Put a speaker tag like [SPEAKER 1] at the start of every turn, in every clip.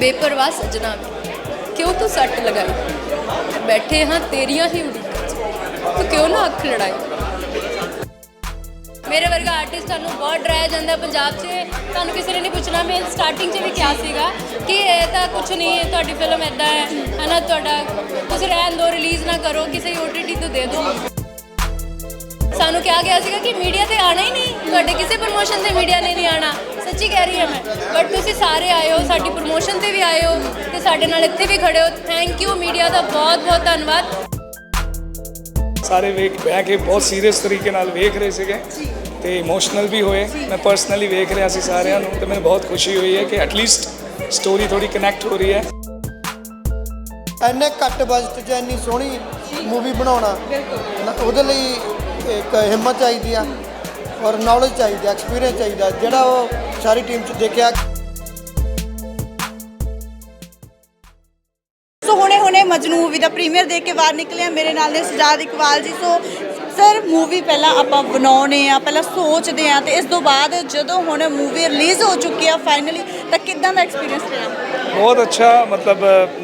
[SPEAKER 1] ਬੇਪਰਵਾਹ ਸਜਣਾ ਵੇ। ਕਿਉਂ ਤੂੰ ਸੱਟ ਲਗਾਈ? ਬੈਠੇ ਹਾਂ ਤੇਰੀਆਂ ਹੀ ਉਡੀਕਾਂ 'ਚ। ਤੂੰ ਕਿਉਂ ਨਾ ਅੱਖ ਲੜਾਈ? ਮੇਰੇ ਵਰਗਾ ਆਰਟਿਸਟ ਤੁਹਾਨੂੰ ਬਹੁਤ ਡਰਾਇਆ ਜਾਂਦਾ ਪੰਜਾਬ 'ਚ। ਤੁਹਾਨੂੰ ਕਿਸੇ ਨੇ ਨਹੀਂ ਪੁੱਛਣਾ ਮੈਂ ਸਟਾਰਟਿੰਗ 'ਚ ਵੀ ਕਿਹਾ ਸੀਗਾ ਕਿ ਇਹ ਤਾਂ ਕੁਝ ਨਹੀਂ ਹੈ ਤੁਹਾਡੀ ਫਿਲਮ ਐਦਾਂ ਹੈ, ਹਨਾ, ਤੁਹਾਡਾ, ਤੁਸੀਂ ਰਹਿਣ ਦਿਓ ਰਿਲੀਜ਼ ਨਾ ਕਰੋ, ਕਿਸੇ OTT ਤੋਂ ਦੇ ਦਿਓ ਸਾਨੂੰ ਕਿਹਾ ਗਿਆ ਸੀਗਾ ਕਿ ਮੀਡੀਆ ਤੇ ਆਣਾ ਹੀ ਨਹੀਂ। ਤੁਹਾਡੇ ਕਿਸੇ ਪ੍ਰਮੋਸ਼ਨ ਤੇ ਮੀਡੀਆ ਨੇ ਨਹੀਂ ਆਣਾ ਸੱਚੀ ਕਹਿ ਰਹੀ ਹਾਂ ਮੈਂ। ਬਟ ਤੁਸੀਂ ਸਾਰੇ ਆਏ ਹੋ ਸਾਡੀ ਪ੍ਰਮੋਸ਼ਨ ਤੇ ਵੀ ਆਏ ਹੋ ਤੇ ਸਾਡੇ ਨਾਲ ਇੱਥੇ ਵੀ ਖੜੇ ਹੋ। ਥੈਂਕ ਯੂ ਮੀਡੀਆ ਦਾ ਬਹੁਤ ਬਹੁਤ ਧੰਨਵਾਦ।
[SPEAKER 2] ਸਾਰੇ ਵੇਖ ਬਹਿ ਕੇ ਬਹੁਤ ਸੀਰੀਅਸ ਤਰੀਕੇ ਨਾਲ ਵੇਖ ਰਹੇ ਸੀਗੇ ਤੇ ਇਮੋਸ਼ਨਲ ਵੀ ਹੋਏ। ਮੈਂ ਪਰਸਨਲੀ ਵੇਖ ਰਿਹਾ ਸੀ ਸਾਰਿਆਂ ਨੂੰ ਤੇ ਮੈਨੂੰ ਬਹੁਤ ਖੁਸ਼ੀ ਹੋਈ ਹੈ ਕਿ ਐਟਲੀਸਟ ਸਟੋਰੀ ਥੋੜੀ ਕਨੈਕਟ ਹੋ ਰਹੀ ਹੈ।
[SPEAKER 3] ਇੰਨੇ ਘੱਟ ਬਜਟ 'ਚ ਇੰਨੀ ਸੋਹਣੀ ਮੂਵੀ ਬਣਾਉਣਾ ਉਹਦੇ ਲਈ ਇੱਕ ਹਿੰਮਤ ਚਾਹੀਦੀ ਆ ਔਰ ਨੌਲੇਜ ਚਾਹੀਦੀ ਆ ਐਕਸਪੀਰੀਅੰਸ ਚਾਹੀਦਾ ਜਿਹੜਾ ਉਹ ਸਾਰੀ ਟੀਮ 'ਚ ਦੇਖਿਆ
[SPEAKER 4] ਸੋ ਹੁਣੇ ਹੁਣੇ ਮਜਨੂ ਮੂਵੀ ਦਾ ਪ੍ਰੀਮੀਅਰ ਦੇਖ ਕੇ ਬਾਹਰ ਨਿਕਲੇ ਆ ਮੇਰੇ ਨਾਲ ਨੇ ਸਜਾਦ ਇਕਬਾਲ ਜੀ ਸੋ ਸਰ ਮੂਵੀ ਪਹਿਲਾਂ ਆਪਾਂ ਬਣਾਉਣੇ ਆ ਪਹਿਲਾਂ ਸੋਚਦੇ ਆ ਤੇ ਇਸ ਤੋਂ ਬਾਅਦ ਜਦੋਂ ਹੁਣ ਮੂਵੀ ਰਿਲੀਜ਼ ਹੋ ਚੁੱਕੀ ਆ ਫਾਈਨਲੀ ਤਾਂ ਕਿੱਦਾਂ ਦਾ ਐਕਸਪੀਰੀਅੰਸ ਰਿਹਾ
[SPEAKER 2] ਬਹੁਤ ਅੱਛਾ ਮਤਲਬ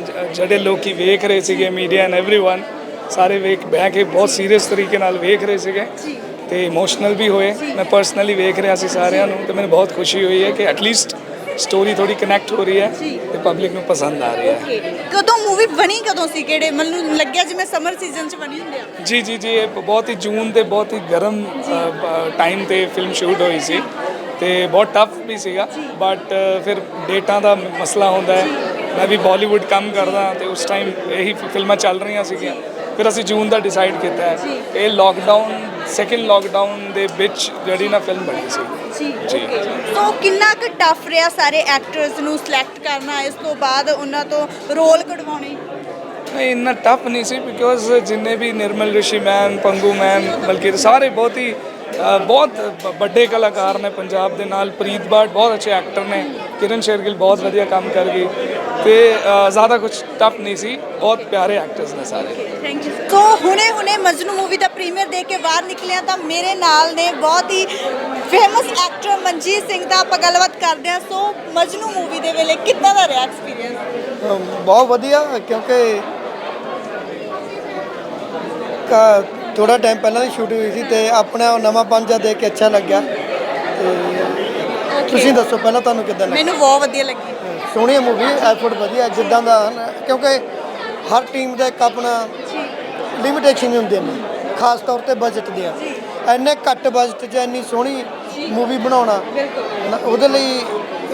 [SPEAKER 2] ਜ- ਜਿਹੜੇ ਲੋਕੀ ਵੇਖ ਰਹੇ ਸੀਗੇ ਮੀਡੀਆ ਐਂਡ एवरीवन ਸਾਰੇ ਵੇਖ ਬਹਿ ਕੇ ਬਹੁਤ ਸੀਰੀਅਸ ਤਰੀਕੇ ਨਾਲ ਵੇਖ ਰਹੇ ਸੀਗੇ ਤੇ ਇਮੋਸ਼ਨਲ ਵੀ ਹੋਏ। ਮੈਂ ਪਰਸਨਲੀ ਵੇਖ ਰਿਹਾ ਸੀ ਸਾਰਿਆਂ ਨੂੰ ਤੇ ਮੈਨੂੰ ਬਹੁਤ ਖੁਸ਼ੀ ਹੋਈ ਹੈ ਕਿ ਐਟਲੀਸਟ ਸਟੋਰੀ ਥੋੜੀ ਕਨੈਕਟ ਹੋ ਰਹੀ ਹੈ ਤੇ ਪਬਲਿਕ ਨੂੰ ਪਸੰਦ ਆ ਰਹੀ ਹੈ।
[SPEAKER 4] ਕਦੋਂ ਮੂਵੀ ਬਣੀ ਕਦੋਂ ਸੀ? ਕਿਹੜੇ ਮੈਨੂੰ ਲੱਗਿਆ ਜਿਵੇਂ ਸਮਰ ਸੀਜ਼ਨ 'ਚ ਬਣੀ ਹੁੰਦੀ ਆ।
[SPEAKER 2] ਜੀ ਜੀ ਜੀ ਇਹ ਬਹੁਤ ਹੀ ਜੂਨ ਦੇ ਬਹੁਤ ਹੀ ਗਰਮ ਟਾਈਮ ਤੇ ਫਿਲਮ ਸ਼ੂਟ ਹੋਈ ਸੀ ਤੇ ਬਹੁਤ ਟਫ ਵੀ ਸੀਗਾ। ਬਟ ਫਿਰ ਡੇਟਾਂ ਦਾ ਮਸਲਾ ਹੁੰਦਾ ਹੈ। ਮੈਂ ਵੀ ਬਾਲੀਵੁੱਡ ਕੰਮ ਕਰਦਾ ਤੇ ਉਸ ਟਾਈਮ ਇਹੀ ਫਿਲਮਾਂ ਚੱਲ ਰਹੀਆਂ ਸੀਗੀਆਂ। ਫਿਰ ਅਸੀਂ ਜੂਨ ਦਾ ਡਿਸਾਈਡ ਕੀਤਾ ਹੈ। ਇਹ ਲੋਕਡਾਊਨ ਸੈਕਿੰਡ ਲੋਕਡਾਊਨ ਦੇ ਵਿੱਚ ਜਿਹੜੀ ਨਾ ਫਿਲਮ ਬਣੀ ਸੀ। ਜੀ
[SPEAKER 4] ਸੋ ਕਿੰਨਾ ਕੁ ਟਫ ਰਿਹਾ ਸਾਰੇ ਐਕਟਰਸ ਨੂੰ ਸਿਲੈਕਟ ਕਰਨਾ? ਇਸ ਤੋਂ ਬਾਅਦ ਉਹਨਾਂ ਤੋਂ ਰੋਲ ਕਢਵਾਉਣੇ?
[SPEAKER 2] ਨਹੀਂ ਇੰਨਾ ਟਫ ਨਹੀਂ ਸੀ ਬਿਕੋਜ਼ ਜਿੰਨੇ ਵੀ ਨਿਰਮਲ ਰਿਸ਼ੀ ਮੈਨ ਪੰਗੂ ਮੈਨ ਬਲਕਿ ਸਾਰੇ ਬਹੁਤ ਹੀ ਬਹੁਤ ਵੱਡੇ ਕਲਾਕਾਰ ਨੇ ਪੰਜਾਬ ਦੇ ਨਾਲ ਪ੍ਰੀਤ ਬਾਟ ਬਹੁਤ ਅੱਛੇ ਐਕਟਰ ਨੇ ਕਿਰਨ ਸ਼ੇਰਗਿਲ ਬਹੁਤ ਵਧੀਆ ਕੰਮ ਕਰ ਗਈ ਤੇ ਜ਼ਿਆਦਾ ਕੁਝ ਟਫ ਨਹੀਂ ਸੀ ਬਹੁਤ ਪਿਆਰੇ ਐਕਟਰਸ ਨੇ ਸਾਰੇ।
[SPEAKER 4] ਥੈਂਕ ਯੂ ਸੋ ਹੁਣੇ ਹੁਣੇ ਮਜਨੂ ਮੂਵੀ ਦਾ ਪ੍ਰੀਮੀਅਰ ਦੇਖ ਕੇ ਬਾਹਰ ਨਿਕਲਿਆ ਤਾਂ ਮੇਰੇ ਨਾਲ ਨੇ ਬਹੁਤ ਹੀ ਫੇਮਸ ਐਕਟਰ ਮਨਜੀਤ ਸਿੰਘ ਦਾ ਆਪਾਂ ਗੱਲਬਾਤ ਕਰਦੇ ਹਾਂ। ਸੋ ਮਜਨੂ ਮੂਵੀ ਦੇ ਵੇਲੇ ਕਿੱਦਾਂ ਦਾ ਰਿਹਾ ਐਕਸਪੀਰੀਅੰਸ
[SPEAKER 3] ਬਹੁਤ ਵਧੀਆ ਕਿਉਂਕਿ ਕਾ ਥੋੜਾ ਟਾਈਮ ਪਹਿਲਾਂ ਦੀ ਸ਼ੂਟਿੰਗ ਹੋਈ ਸੀ ਤੇ ਆਪਣਾ ਉਹ ਨਵਾਂ ਪੰਜਾ ਦੇਖ ਕੇ ਅੱਛਾ ਲੱਗਿਆ। ਤੇ ਤੁਸੀਂ ਦੱਸੋ ਪਹਿਲਾਂ ਤੁਹਾਨੂੰ ਕਿੱਦਾਂ ਲੱਗਿਆ
[SPEAKER 4] ਮੈਨੂੰ ਬਹੁਤ ਵਧੀਆ ਲੱਗੀ।
[SPEAKER 3] ਸੋਹਣੀ ਮੂਵੀ ਐਫਰਟ ਵਧੀਆ ਜਿੱਦਾਂ ਦਾ ਹਨ, ਕਿਉਂਕਿ ਹਰ ਟੀਮ ਦਾ ਇੱਕ ਆਪਣਾ ਲਿਮਿਟੇਸ਼ਨ ਹੁੰਦੇ ਨੇ ਖਾਸ ਤੌਰ ਤੇ ਬਜਟ ਦੀਆਂ ਇੰਨੇ ਘੱਟ ਬਜਟ 'ਚ ਇੰਨੀ ਸੋਹਣੀ ਮੂਵੀ ਬਣਾਉਣਾ ਨਾ, ਉਹਦੇ ਲਈ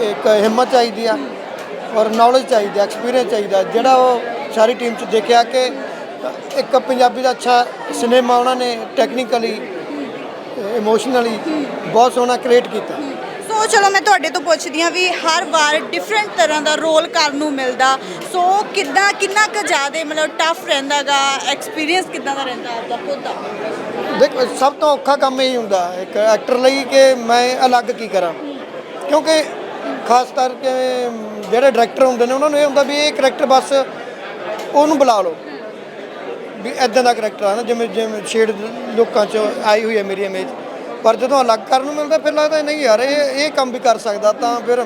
[SPEAKER 3] ਇੱਕ ਹਿੰਮਤ ਚਾਹੀਦੀ ਆ ਔਰ ਨੌਲੇਜ ਚਾਹੀਦੀ ਐਕਸਪੀਰੀਅੰਸ ਚਾਹੀਦਾ ਜਿਹੜਾ ਉਹ ਸਾਰੀ ਟੀਮ 'ਚ ਦੇਖਿਆ ਕਿ ਇੱਕ ਪੰਜਾਬੀ ਦਾ ਅੱਛਾ ਸਿਨੇਮਾ ਉਹਨਾਂ ਨੇ ਟੈਕਨੀਕਲੀ ਇਮੋਸ਼ਨਲੀ ਬਹੁਤ ਸੋਹਣਾ ਕ੍ਰੀਏਟ ਕੀਤਾ।
[SPEAKER 4] ਸੋ ਚਲੋ ਮੈਂ ਤੁਹਾਡੇ ਤੋਂ ਪੁੱਛਦੀ ਹਾਂ ਵੀ ਹਰ ਵਾਰ ਡਿਫਰੈਂਟ ਤਰ੍ਹਾਂ ਦਾ ਰੋਲ ਕਰਨ ਨੂੰ ਮਿਲਦਾ। ਸੋ ਕਿੱਦਾਂ ਕਿੰਨਾ ਕੁ ਜ਼ਿਆਦਾ ਮਤਲਬ ਟਫ ਰਹਿੰਦਾਗਾ ਐਕਸਪੀਰੀਅੰਸ ਕਿੱਦਾਂ ਦਾ ਰਹਿੰਦਾ ਆਪਦਾ ਖੁਦ ਦਾ?
[SPEAKER 3] ਦੇਖੋ ਸਭ ਤੋਂ ਔਖਾ ਕੰਮ ਇਹ ਹੁੰਦਾ ਇੱਕ ਐਕਟਰ ਲਈ ਕਿ ਮੈਂ ਅਲੱਗ ਕੀ ਕਰਾਂ। ਕਿਉਂਕਿ ਖਾਸ ਕਰਕੇ ਜਿਹੜੇ ਡਾਇਰੈਕਟਰ ਹੁੰਦੇ ਨੇ ਉਹਨਾਂ ਨੂੰ ਇਹ ਹੁੰਦਾ ਵੀ ਇਹ ਕਰੈਕਟਰ ਬਸ ਉਹਨੂੰ ਬੁਲਾ ਲਓ। ਵੀ ਐਦਾਂ ਦਾ ਕਰੈਕਟਰ ਆ ਨਾ ਜਿਵੇਂ ਜਿਵੇਂ ਸ਼ੇਡ ਲੋਕਾਂ 'ਚ ਆਈ ਹੋਈ ਹੈ ਮੇਰੀ ਇਮੇਜ ਪਰ ਜਦੋਂ ਅਲੱਗ ਕਰਨ ਨੂੰ ਮਿਲਦਾ ਫਿਰ ਲੱਗਦਾ ਨਹੀਂ ਯਾਰ ਇਹ ਇਹ ਕੰਮ ਵੀ ਕਰ ਸਕਦਾ ਤਾਂ ਫਿਰ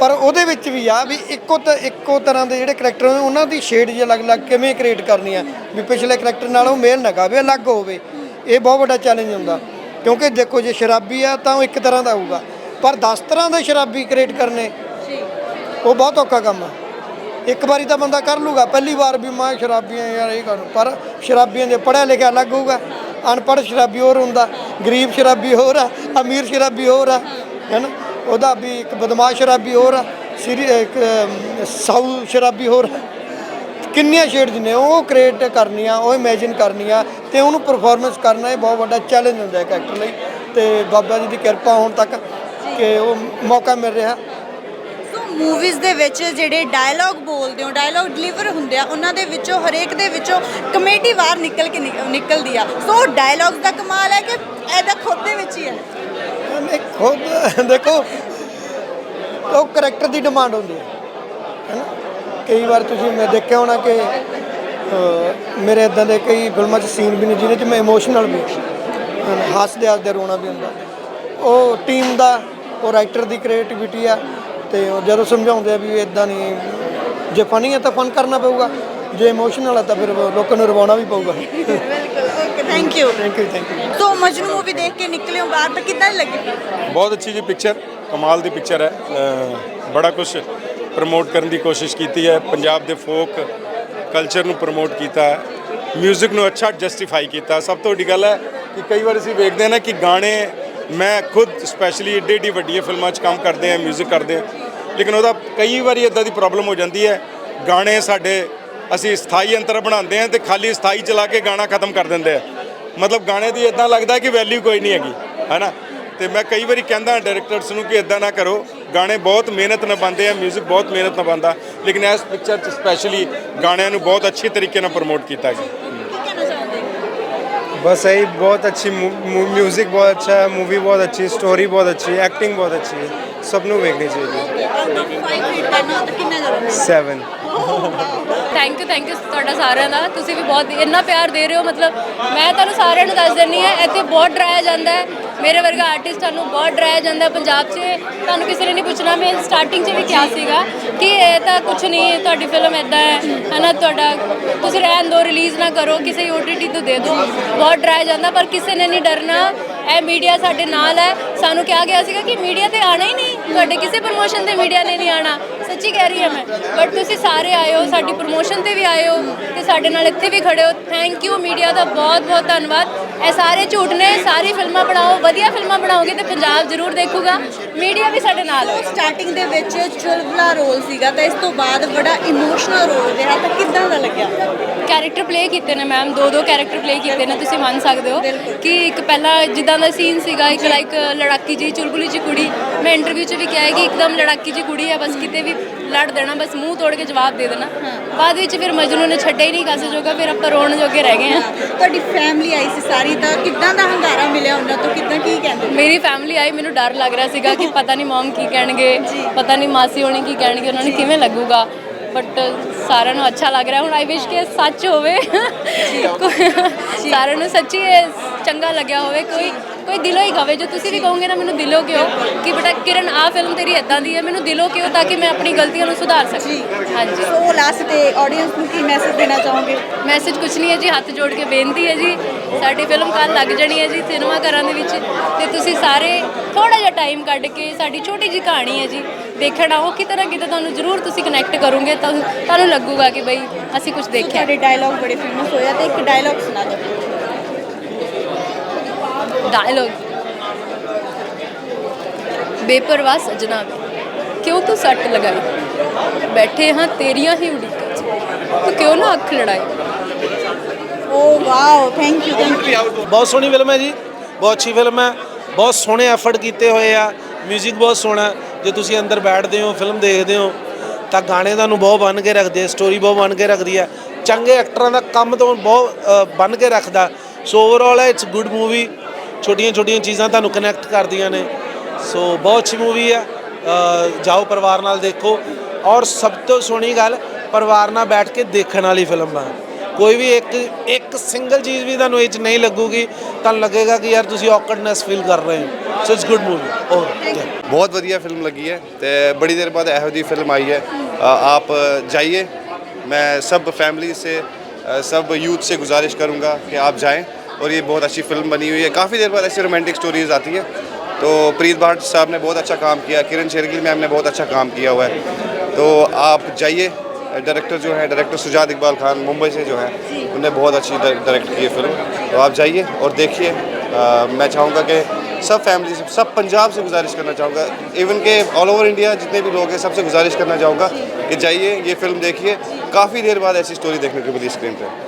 [SPEAKER 3] ਪਰ ਉਹਦੇ ਵਿੱਚ ਵੀ ਆ ਵੀ ਇੱਕੋ ਤ ਇੱਕੋ ਤਰ੍ਹਾਂ ਦੇ ਜਿਹੜੇ ਕਰੈਕਟਰ ਨੇ ਉਹਨਾਂ ਦੀ ਸ਼ੇਡ ਜੀ ਅਲੱਗ-ਅਲੱਗ ਕਿਵੇਂ ਕ੍ਰੀਏਟ ਕਰਨੀ ਆ। ਵੀ ਪਿਛਲੇ ਕਰੈਕਟਰ ਨਾਲ ਉਹ ਮੇਲ ਨਾ ਖਾਵੇ ਅਲੱਗ ਹੋਵੇ। ਇਹ ਬਹੁਤ ਵੱਡਾ ਚੈਲੰਜ ਹੁੰਦਾ। ਕਿਉਂਕਿ ਦੇਖੋ ਜੇ ਸ਼ਰਾਬੀ ਆ ਤਾਂ ਉਹ ਇੱਕ ਤਰ੍ਹਾਂ ਦਾ ਹੋਊਗਾ। ਪਰ 10 ਤਰ੍ਹਾਂ ਦੇ ਸ਼ਰਾਬੀ ਕ੍ਰੀਏਟ ਕਰਨੇ ਉਹ ਬਹੁਤ ਔਖਾ ਕੰਮ ਆ। ਇੱਕ ਵਾਰੀ ਤਾਂ ਬੰਦਾ ਕਰ ਲੂਗਾ ਪਹਿਲੀ ਵਾਰ ਵੀ ਮੈਂ ਸ਼ਰਾਬੀਆਂ ਯਾਰ ਇਹ ਕਰ ਪਰ ਸ਼ਰਾਬੀਆਂ ਦੇ ਪੜ੍ਹਿਆ ਲਿਖਿਆ ਅਲੱਗ ਹੋਊਗਾ ਅਨਪੜ੍ਹ ਸ਼ਰਾਬੀ ਹੋਰ ਹੁੰਦਾ ਗਰੀਬ ਸ਼ਰਾਬੀ ਹੋਰ ਆ ਅਮੀਰ ਸ਼ਰਾਬੀ ਹੋਰ ਆ ਹੈਨਾ ਉਹਦਾ ਵੀ ਇੱਕ ਬਦਮਾਸ਼ ਸ਼ਰਾਬੀ ਹੋਰ ਆ ਸੀਰੀ ਇੱਕ ਸਾਊ ਸ਼ਰਾਬੀ ਹੋਰ ਆ। ਕਿੰਨੀਆਂ ਸ਼ੇਡਸ ਨੇ ਉਹ ਕ੍ਰੀਏਟ ਕਰਨੀਆਂ ਉਹ ਇਮੇਜਿਨ ਕਰਨੀਆਂ ਤੇ ਉਹਨੂੰ ਪਰਫਾਰਮੈਂਸ ਕਰਨਾ ਇਹ ਬਹੁਤ ਵੱਡਾ ਚੈਲੰਜ ਹੁੰਦਾ ਹੈ ਇੱਕ ਐਕਟਰ ਲਈ ਤੇ ਬਾਬਾ ਜੀ ਦੀ ਕਿਰਪਾ ਹੋਣ ਤੱਕ ਕਿ ਉਹ ਮੌਕਾ ਮਿਲ ਰਿਹਾ।
[SPEAKER 4] ਮੂਵੀਜ਼ ਦੇ ਵਿੱਚ ਜਿਹੜੇ ਡਾਇਲੌਗ ਬੋਲਦੇ ਹੋ ਡਾਇਲੌਗ ਡਿਲੀਵਰ ਹੁੰਦੇ ਆ ਉਹਨਾਂ ਦੇ ਵਿੱਚੋਂ ਹਰੇਕ ਦੇ ਵਿੱਚੋਂ ਕਮੇਡੀ ਬਾਹਰ ਨਿਕਲ ਕੇ ਨਿਕ- ਨਿਕਲਦੀ ਆ। ਸੋ ਡਾਇਲੌਗਸ ਦਾ ਕਮਾਲ ਹੈ ਕਿ ਇਹਦਾ ਖੁਦ ਦੇ ਵਿੱਚ ਹੀ ਹੈ।
[SPEAKER 3] ਨਹੀਂ ਖੁਦ ਦੇਖੋ ਉਹ ਕਰੈਕਟਰ ਦੀ ਡਿਮਾਂਡ ਹੁੰਦੀ ਹੈ। ਹੈਨਾ? ਕਈ ਵਾਰ ਤੁਸੀਂ ਮੈਂ ਦੇਖਿਆ ਹੋਣਾ ਕਿ ਅਹ, ਮੇਰੇ ਇਦਾਂ ਦੇ ਕਈ ਫਿਲਮਾਂ 'ਚ ਸੀਨ ਵੀ ਨੇ ਜਿਹਦੇ 'ਚ ਮੈਂ ਇਮੋਸ਼ਨਲ ਵੀ ਹਾਂ, ਹੱਸਦੇ ਹੱਸਦੇ ਰੋਣਾ ਵੀ ਹੁੰਦਾ। ਉਹ ਟੀਮ ਦਾ ਉਹ ਰਾਈਟਰ ਦੀ ਕ੍ਰੀਏਟੀਵਿਟੀ ਆ। ਤੇ ਉਹ ਜਦੋਂ ਸਮਝਾਉਂਦੇ ਆ ਵੀ ਇਦਾਂ ਨਹੀਂ ਜੇ ਫਨੀ ਹੈ ਤਾਂ ਫਨ ਕਰਨਾ ਪਊਗਾ ਜੇ ਇਮੋਸ਼ਨਲ ਹੈ ਤਾਂ ਫਿਰ ਲੋਕਾਂ ਨੂੰ ਰਵਾਉਣਾ ਵੀ ਪਊਗਾ।
[SPEAKER 4] ਬਿਲਕੁਲ okay thank you
[SPEAKER 3] thank you thank you
[SPEAKER 4] so Majnu movie ਦੇਖ ਕੇ ਨਿਕਲੇ ਹੋ ਬਾਹਰ ਤਾਂ ਕਿੱਦਾਂ ਦੀ ਲੱਗੀ?
[SPEAKER 5] ਬਹੁਤ ਅੱਛੀ ਜੀ ਪਿਕਚਰ ਕਮਾਲ ਦੀ ਪਿਕਚਰ ਹੈ। ਅ, ਬੜਾ ਕੁਝ ਪ੍ਰਮੋਟ ਕਰਨ ਦੀ ਕੋਸ਼ਿਸ਼ ਕੀਤੀ ਹੈ। ਪੰਜਾਬ ਦੇ ਫੋਕ ਕਲਚਰ ਨੂੰ ਪ੍ਰਮੋਟ ਕੀਤਾ ਹੈ। 뮤직 ਨੂੰ ਅੱਛਾ ਜਸਟੀਫਾਈ ਕੀਤਾ। ਸਭ ਤੋਂ ਵੱਡੀ ਗੱਲ ਹੈ ਕਿ ਕਈ ਵਾਰ ਅਸੀਂ ਵੇਖਦੇ ਹਾਂ ਨਾ ਕਿ ਗਾਣੇ ਮੈਂ ਖੁਦ ਸਪੈਸ਼ਲੀ ਏਡੀ ਏਡੀ ਵੱਡੀਆਂ ਫਿਲਮਾਂ 'ਚ ਕੰਮ ਕਰਦੇ ਆ 뮤직 ਕਰਦੇ ਆ ਲੇਕਿਨ ਉਹਦਾ ਕਈ ਵਾਰੀ ਇਦਾਂ ਦੀ ਪ੍ਰੋਬਲਮ ਹੋ ਜਾਂਦੀ ਹੈ ਗਾਣੇ ਸਾਡੇ ਅਸੀਂ ਸਥਾਈ ਅੰਤਰ ਬਣਾਉਂਦੇ ਆ ਤੇ ਖਾਲੀ ਸਥਾਈ ਚਲਾ ਕੇ ਗਾਣਾ ਖਤਮ ਕਰ ਦਿੰਦੇ ਆ ਮਤਲਬ ਗਾਣੇ ਦੀ ਇਦਾਂ ਲੱਗਦਾ ਕਿ ਵੈਲਿਊ ਕੋਈ ਨਹੀਂ ਹੈਗੀ ਹੈਨਾ ਤੇ ਮੈਂ ਕਈ ਵਾਰੀ ਕਹਿੰਦਾ ਡਾਇਰੈਕਟਰਸ ਨੂੰ ਕਿ ਇਦਾਂ ਨਾ ਕਰੋ ਗਾਣੇ ਬਹੁਤ ਮਿਹਨਤ ਨਾਲ ਬਣਦੇ ਆ 뮤직 ਬਹੁਤ ਮਿਹਨਤ ਨਾਲ ਬਣਦਾ ਲੇਕਿਨ ਇਸ ਪਿਕਚਰ 'ਚ ਸਪੈਸ਼ਲੀ ਗਾਣਿਆਂ ਨੂੰ ਬਹੁਤ ਅੱਛੀ ਤਰੀਕੇ ਨਾਲ ਪ੍ਰਮੋਟ ਕੀਤਾ ਗਿਆ
[SPEAKER 4] ਕੀ ਕਹਿਣਾ ਚਾਹੁੰਦੇ
[SPEAKER 6] बस यही बहुत अच्छी म्यूजिक बहुत अच्छा है मूवी बहुत अच्छी है स्टोरी बहुत अच्छी है एक्टिंग बहुत अच्छी है सबनों देखनी चाहिए
[SPEAKER 4] ਆਊਟ ਆਫ 5 ਰੇਟ ਕਰਨਾ ਤਾਂ ਕਿੰਨਾ ਜ਼ਰੂਰੀ
[SPEAKER 6] seven
[SPEAKER 1] thank you thank you ਤੁਹਾਡਾ ਸਾਰਿਆਂ ਦਾ ਤੁਸੀਂ ਵੀ ਬਹੁਤ ਇੰਨਾ ਪਿਆਰ ਦੇ ਰਹੇ ਹੋ ਮਤਲਬ ਮੈਂ ਤੁਹਾਨੂੰ ਸਾਰਿਆਂ ਨੂੰ ਦੱਸ ਦਿੰਨੀ ਹੈ ਇੱਥੇ ਬਹੁਤ ਡਰਾਇਆ ਜਾਂਦਾ ਹੈ ਮੇਰੇ ਵਰਗਾ ਆਰਟਿਸਟ ਤੁਹਾਨੂੰ ਬਹੁਤ ਡਰਾਇਆ ਜਾਂਦਾ ਪੰਜਾਬ 'ਚ। ਤੁਹਾਨੂੰ ਕਿਸੇ ਨੇ ਨਹੀਂ ਪੁੱਛਣਾ, ਮੈਂ ਸਟਾਰਟਿੰਗ 'ਚ ਵੀ ਕਿਹਾ ਸੀਗਾ ਕਿ ਇਹ ਤਾਂ ਕੁਝ ਨਹੀਂ, ਤੁਹਾਡੀ ਫਿਲਮ ਇਦਾਂ ਹੈ, ਹਨਾ, ਤੁਹਾਡਾ, ਤੁਸੀਂ ਰਹਿਣ ਦਿਓ ਰਿਲੀਜ਼ ਨਾ ਕਰੋ, ਕਿਸੇ OTT ਤੋਂ ਦੇ ਦਿਓ। ਬਹੁਤ ਡਰਾਇਆ ਜਾਂਦਾ, ਪਰ ਕਿਸੇ ਨੇ ਨਹੀਂ ਡਰਨਾ। ਇਹ ਮੀਡੀਆ ਸਾਡੇ ਨਾਲ ਹੈ। ਸਾਨੂੰ ਕਿਹਾ ਗਿਆ ਸੀਗਾ ਕਿ ਮੀਡੀਆ ਤੇ ਆਣਾ ਹੀ ਨਹੀਂ। ਤੁਹਾਡੇ ਕਿਸੇ ਪ੍ਰਮੋਸ਼ਨ ਤੇ ਮੀਡੀਆ ਨੇ ਨਹੀਂ ਆਣਾ ਸੱਚੀ ਕਹਿ ਰਹੀ ਹਾਂ ਮੈਂ। ਬਟ ਤੁਸੀਂ ਸਾਰੇ ਆਏ ਹੋ, ਸਾਡੀ ਪ੍ਰਮੋਸ਼ਨ ਤੇ ਵੀ ਆਏ ਹੋ ਤੇ ਸਾਡੇ ਨਾਲ ਇੱਥੇ ਵੀ ਖੜੇ ਹੋ। ਥੈਂਕ ਯੂ ਮੀਡੀਆ ਦਾ ਬਹੁਤ ਬਹੁਤ ਧੰਨਵਾਦ। ਇਹ ਸਾਰੇ ਝੂਠ ਨੇ ਸਾਰੀ ਫਿਲਮਾਂ ਬਣਾਓ ਵਧੀਆ ਫਿਲਮਾਂ ਬਣਾਓਗੇ ਤੇ ਪੰਜਾਬ ਜ਼ਰੂਰ ਦੇਖੂਗਾ। ਮੀਡੀਆ ਵੀ ਸਾਡੇ ਨਾਲ ਹੈ
[SPEAKER 4] ਸਟਾਰਟਿੰਗ ਦੇ ਵਿੱਚ ਚੁਲਬਲਾ ਰੋਲ ਸੀਗਾ ਤਾਂ ਇਸ ਤੋਂ ਬਾਅਦ ਬੜਾ ਇਮੋਸ਼ਨਲ ਰੋਲ ਰਿਹਾ ਤਾਂ ਕਿੱਦਾਂ ਦਾ ਲੱਗਿਆ?
[SPEAKER 1] ਕੈਰੈਕਟਰ ਪਲੇ ਕੀਤੇ ਨੇ ਮੈਮ ਦੋ ਦੋ ਕੈਰੈਕਟਰ ਪਲੇ ਕੀਤੇ ਨੇ ਤੁਸੀਂ ਮੰਨ ਸਕਦੇ ਹੋ। ਕਿ ਇੱਕ ਪਹਿਲਾ ਜਿੱਦਾਂ ਦਾ ਸੀਨ ਸੀਗਾ ਇੱਕ ਲਾਈਕ ਲੜਾਕੀ ਜੀ ਚੁਲਬੁਲੀ ਜੀ ਕੁੜੀ ਮੈਂ ਇੰਟਰਵਿਊ 'ਚ ਵੀ ਕਿਹਾ ਹੈ ਕਿ ਇੱਕਦਮ ਲੜਾਕੀ ਜੀ ਕੁੜੀ ਹੈ ਬਸ ਕਿਤੇ ਵੀ ਲੜ ਦੇਣਾ ਬਸ ਮੂੰਹ ਤੋੜ ਕੇ ਜਵਾਬ ਦੇ ਦੇਣਾ। ਬਾਅਦ ਵਿੱਚ ਫਿਰ ਮਜਨੂ ਨੇ ਛੱਡਿਆ ਹੀ ਨਹੀਂ ਕਾਸੇ ਜੋਗਾ ਫਿਰ ਆਪਾਂ ਰੋਣ ਜੋਗੇ ਰਹਿ ਗਏ ਹਾਂ।
[SPEAKER 4] ਤੁਹਾਡੀ ਫੈਮਿਲੀ ਆਈ ਸੀ ਸਾਰੀ ਤਾਂ ਕਿੱਦਾਂ ਦਾ ਹੰਗਾਰਾ ਮਿਲਿਆ ਉਹਨਾਂ ਤੋਂ? ਕਿੱਦਾਂ ਕੀ ਕਹਿੰਦੇ?
[SPEAKER 1] ਮੇਰੀ ਫੈਮਿਲੀ ਆਈ ਮੈਨੂੰ ਡਰ ਲੱਗ ਰਿਹਾ ਸੀਗਾ ਕਿ ਪਤਾ ਨਹੀਂ ਮਮ ਕੀ ਕਹਿਣਗੇ ਪਤਾ ਨਹੀਂ ਮਾਸੀ ਹੋਣੀ ਕੀ ਕਹਿਣਗੇ ਉਹਨਾਂ ਨੂੰ ਕਿਵੇਂ ਲੱਗੂਗਾ। ਬਟ ਸਾਰਿਆਂ ਨੂੰ ਅੱਛਾ ਲੱਗ ਰਿਹਾ ਹੁਣ ਆਈ ਵਿਸ਼ ਕਿ ਸੱਚ ਹੋਵੇ। ਸਾਰਿਆਂ ਨੂੰ ਸੱਚੀ ਚੰਗਾ ਲੱਗਿਆ ਹੋਵੇ ਕੋਈ ਕੋਈ ਦਿਲੋਂ ਹੀ ਕਵੇ। ਜੋ ਤੁਸੀਂ ਵੀ ਕਹੋਗੇ ਨਾ ਮੈਨੂੰ ਦਿਲੋਂ ਕਿਉਂ? ਕਿ ਬੇਟਾ ਕਿਰਨ ਆ ਫਿਲਮ ਤੇਰੀ ਇਦਾਂ ਦੀ ਹੈ ਮੈਨੂੰ ਦਿਲੋਂ ਕਿਉਂ ਤਾਂ ਕਿ ਮੈਂ ਆਪਣੀ ਗਲਤੀਆਂ ਨੂੰ ਸੁਧਾਰ ਸਕਾਂ? ਹਾਂਜੀ।
[SPEAKER 4] ਸੋ ਲਾਸਟ ਤੇ ਆਡੀਅנס ਨੂੰ ਕੀ ਮੈਸੇਜ ਦੇਣਾ ਚਾਹੋਗੇ?
[SPEAKER 1] ਮੈਸੇਜ ਕੁਝ ਨਹੀਂ ਹੈ ਜੀ ਹੱਥ ਜੋੜ ਕੇ ਬੇਨਤੀ ਹੈ ਜੀ। ਸਾਡੀ ਫਿਲਮ ਕੱਲ ਲੱਗ ਜਾਣੀ ਹੈ ਜੀ ਸਿਨੇਮਾ ਘਰਾਂ ਦੇ ਵਿੱਚ। ਤੇ ਤੁਸੀਂ ਸਾਰੇ ਥੋੜਾ ਜਿਹਾ ਟਾਈਮ ਕੱਢ ਕੇ ਸਾਡੀ ਛੋਟੀ ਜਿਹੀ ਕਹਾਣੀ ਹੈ ਜੀ ਦੇਖਣ ਆਓ। ਕਿਤੇ ਨਾ ਕਿਤੇ ਤੁਹਾਨੂੰ ਜ਼ਰੂਰ ਤੁਸੀਂ ਕਨੈਕਟ ਕਰੋਗੇ ਤਾਂ ਤੁਹਾਨੂੰ ਲੱਗੂਗਾ ਕਿ ਬਈ ਅਸੀਂ ਕੁਝ ਦੇਖਿਆ।
[SPEAKER 4] ਤੁਹਾਡੇ ਡਾਇਲੌਗ ਬੜੇ ਫੇਮਸ ਹੋਇਆ ਤੇ ਇੱਕ ਡਾਇਲੌਗ ਸੁਣਾ ਦਿਓ।
[SPEAKER 1] ਡਾਇਲੋਗ ਬੇਪਰਵਾਹ ਸਜਣਾ ਕਿਉਂ ਤੂੰ ਸੱਟ ਲਗਾਈ? ਬੈਠੇ ਹਾਂ ਤੇਰੀਆਂ ਹੀ ਉਡੀਕਾਂ 'ਚ। ਤੂੰ ਕਿਉਂ ਨਾ ਅੱਖ ਲੜਾਈ?
[SPEAKER 4] ਓ wow thank you thank you
[SPEAKER 7] ਬਹੁਤ ਸੋਹਣੀ ਫਿਲਮ ਹੈ ਜੀ। ਬਹੁਤ ਅੱਛੀ ਫਿਲਮ ਹੈ। ਬਹੁਤ ਸੋਹਣੇ ਐਫਰਟ ਕੀਤੇ ਹੋਏ ਆ। 뮤직 ਬਹੁਤ ਸੋਹਣਾ। ਜੇ ਤੁਸੀਂ ਅੰਦਰ ਬੈਠਦੇ ਹੋ ਫਿਲਮ ਦੇਖਦੇ ਹੋ ਤਾਂ ਗਾਣੇ ਤੁਹਾਨੂੰ ਬਹੁਤ ਬੰਨ ਕੇ ਰੱਖਦੇ ਸਟੋਰੀ ਬਹੁਤ ਬੰਨ ਕੇ ਰੱਖਦੀ ਹੈ ਚੰਗੇ ਐਕਟਰਾਂ ਦਾ ਕੰਮ ਤੋਂ ਬਹੁਤ ਬੰਨ ਕੇ ਰੱਖਦਾ। So overall it's good movie ਛੋਟੀਆਂ ਛੋਟੀਆਂ ਚੀਜ਼ਾਂ ਤੁਹਾਨੂੰ ਕਨੈਕਟ ਕਰਦੀਆਂ ਨੇ। ਸੋ ਬਹੁਤ ਅੱਛੀ ਮੂਵੀ ਹੈ ਜਾਓ ਪਰਿਵਾਰ ਨਾਲ ਦੇਖੋ। ਔਰ ਸਭ ਤੋਂ ਸੋਹਣੀ ਗੱਲ ਪਰਿਵਾਰ ਨਾਲ ਬੈਠ ਕੇ ਦੇਖਣ ਵਾਲੀ ਫਿਲਮ ਆ। ਕੋਈ ਵੀ ਇੱਕ ਇੱਕ ਸਿੰਗਲ ਚੀਜ਼ ਵੀ ਤੁਹਾਨੂੰ ਇਹ ਚ ਨਹੀਂ ਲੱਗੂਗੀ ਤੁਹਾਨੂੰ ਲੱਗੇਗਾ ਕਿ ਯਾਰ ਤੁਸੀਂ ਔਕੜਨੈਸ ਫੀਲ ਕਰ ਰਹੇ ਹੋ। ਸੋ ਇਟਸ ਗੁੱਡ ਮੂਵੀ ਔਰ
[SPEAKER 8] ਬਹੁਤ ਵਧੀਆ ਫਿਲਮ ਲੱਗੀ ਹੈ ਤੇ ਬੜੀ ਦੇਰ ਬਾਅਦ ਇਹੋ ਜੀ ਫਿਲਮ ਆਈ ਹੈ। ਆਪ ਜਾਈਏ। ਮੈਂ ਸਭ ਫੈਮਲੀ से ਸਭ ਯੂਥ से ਗੁਜ਼ਾਰਿਸ਼ ਕਰੂੰਗਾ ਕਿ ਆਪ ਜਾਏ। और ये बहुत अच्छी फ़िल्म बनी हुई है। काफ़ी देर बाद ऐसी रोमांटिक स्टोरीज आती हैं। तो प्रीत भाट साहब ने बहुत अच्छा काम किया। किरण शेरगिल मैम ने बहुत अच्छा काम किया हुआ है। तो आप जाइए। डायरेक्टर जो है डायरेक्टर सुजात इकबाल खान मुंबई से जो है उन्हें बहुत अच्छी डायरेक्ट की है फ़िल्म तो आप जाइए और देखिए। मैं चाहूँगा कि सब फैमिली से, सब पंजाब से गुजारिश करना चाहूँगा। इवन के ऑल ओवर इंडिया जितने भी लोग हैं, सबसे गुजारिश करना चाहूँगा कि जाइए, ये फ़िल्म देखिए। काफ़ी देर बाद ऐसी स्टोरी देखने को मिली स्क्रीन पे।